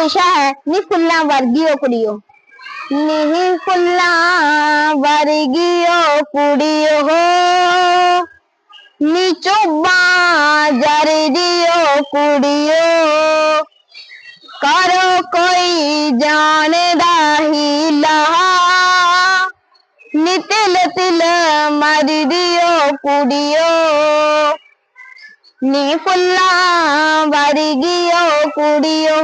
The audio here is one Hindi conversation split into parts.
हमेशा है नी फुल्ला वर्गियो कुड़ियो। नी फुल्ला वर्गियो कुड़ियो हो। नी चुब्बा जरियो कुड़ियो। करो कोई जान दाहिला नी तिल तिल मर दियो कुड़ियो। नी फुल्ला वर्गियो कुड़ियो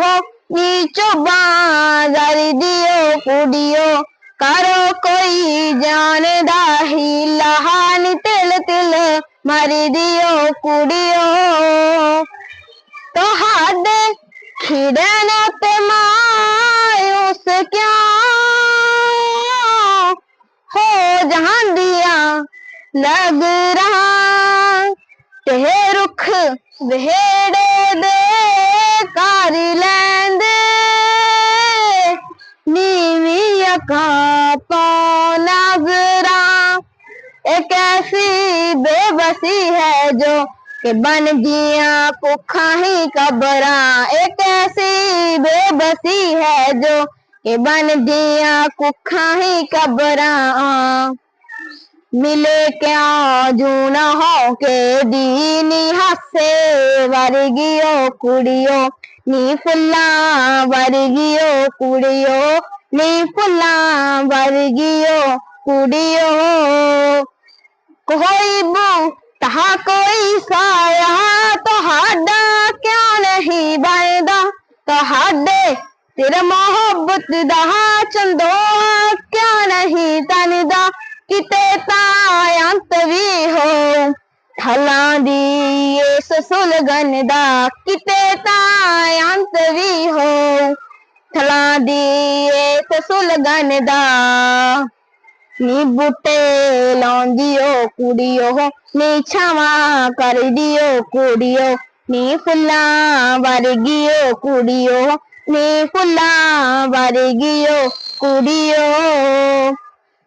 ਫੁੱਲਾਂ ਵਰਗੀਓ ਕੁੜੀਓ ਨੀ ਚੋਬਾਂ ਜਰਦੀਓ ਕੁੜੀਓ ਕਰੋ ਕੋਈ ਜਾਣਦਾ ਹੀਲਾ ਨੀ ਤਿਲ ਤਿਲ ਮਰਦੀਓ ਕੁੜੀਓ ਤੁਹਾਡੇ ਖਿੜਨ ਤੇ ਮਾਇੂਸ ਕਿਉਂ ਹੋ ਜਾਂਦੀਆਂ ਲਗ ਰਹਾ ਤੇ ਰੁੱਖ ਵਿਹੜੇ ਦੇ ਕਰ नजरा। एक ऐसी बेबसी है जो कि बन गया भुखा ही कबरा। एक ऐसी बेबसी है जो के बन गया भुखा ही कबरा। मिले क्या जूना हो के दीनी हसे, वर्गियो, कुड़ियो, नी फुला वर्गियो, कुड़ियो నీ పుల్లా వర్గియో कुड़ियो। कोई बू तहा कोई साया तो हाडा क्यों नहीं बायदा तो हाडे तेरा मोहब्बत दा चंदो क्यों नहीं तनदा? किते तायांत भी हो? थला दी ये ससुलगन दा, किते तायांत भी हो? ਵੀ ਹੋ ਥਲਾਂ ਦੀ ਇਸ ਸੁਲਗਨ ਦਾ ਨੀ ਬੂਟੇ ਲਾਉਂਦੀਓ ਕੁੜੀਓ ਨੀ ਛਾਵਾਂ ਕਰਦੀਓ ਕੁੜੀਓ ਨੀ ਫੁੱਲਾਂ ਵਰਗੀਓ ਕੁੜੀਓ ਨੀ ਫੁੱਲਾਂ ਵਰਗੀਓ ਕੁੜੀਓ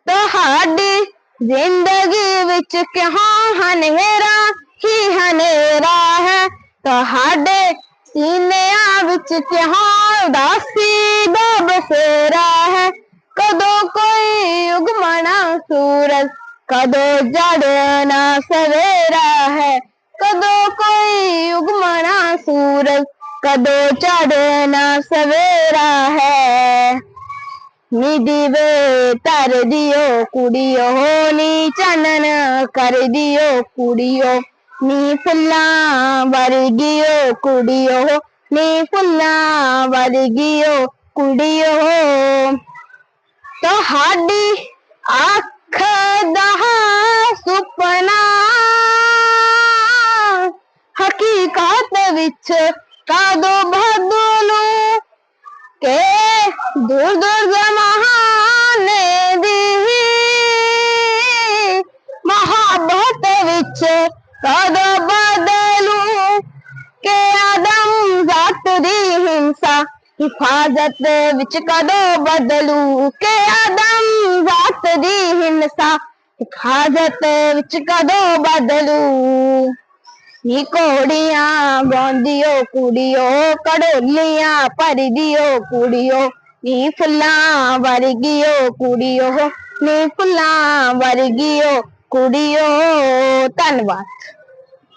ਤੁਹਾਡੀ ਜ਼ਿੰਦਗੀ ਵਿੱਚ ਕਿਉਂ ਹਨੇਰਾ ਹੀ ਹਨੇਰਾ ਹੈ ਤੁਹਾਡੇ ਸੀਨਿਆਂ ਵਿੱਚ ਕਿਉਂ ਉਦਾਸੀ की बसेरा है। कदो कोई उगमना सूरज, कदो जड़ना सवेरा है। कदो कोई उगमना सूरज, कदो चढ़ना सवेरा है। निधि वे तर दियो कुड़ियो होली चनन कर दियो कुड़ियो। नी फुल्ला वर्गियो कुड़ियो, नी फुल्ला वर्गियो कुड़ियो तो हाडी आख दहा सुपना। हकीकत विच का दो के दूर दूर जमा ਹਿਫਾਜ਼ਤ ਵਿੱਚ ਕਦੋਂ ਬਦਲੂ ਕੇ ਆਦਮ ਜ਼ਾਤ ਦੀ ਹਿੰਸਾ ਹਿਫਾਜ਼ਤ ਵਿੱਚ ਕਦੋਂ ਬਦਲੂ ਨੀ ਘੋੜੀਆਂ ਗਾਉਂਦੀਓ ਕੁੜੀਓ ਕੜੋਲੀਆਂ ਭਰਦੀਓ ਕੁੜੀਓ ਨੀ ਫੁੱਲਾਂ ਵਰਗੀਓ ਕੁੜੀਓ ਨੀ ਫੁੱਲਾਂ ਵਰਗੀਓ ਕੁੜੀਓ ਧੰਨਵਾਦ